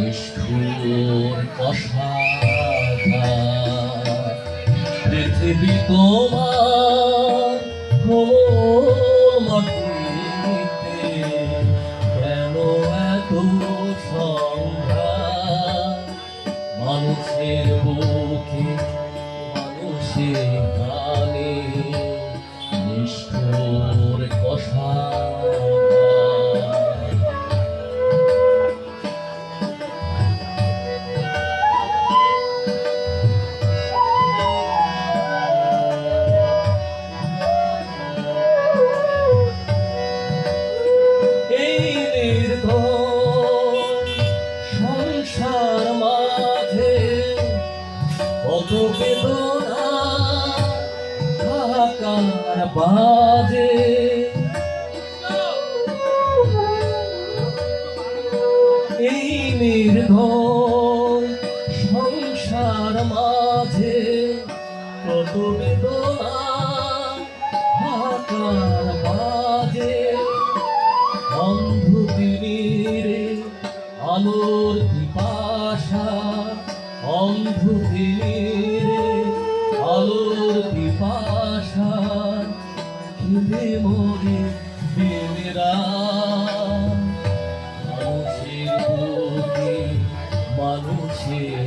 নিষ্ঠুর কষাঘাত। পৃথিবী তোমার কত বেদনা বাজে। এই নির্ধন সংসার মাঝে কত বেদনা বাজে। অন্ধ তীরে আলোর পিপাসা অন্ধ তীরে আলোর পিপাসা খিদে মরে দিনেরা মানুষের বুকে মানুষের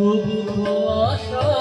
শুভ আশা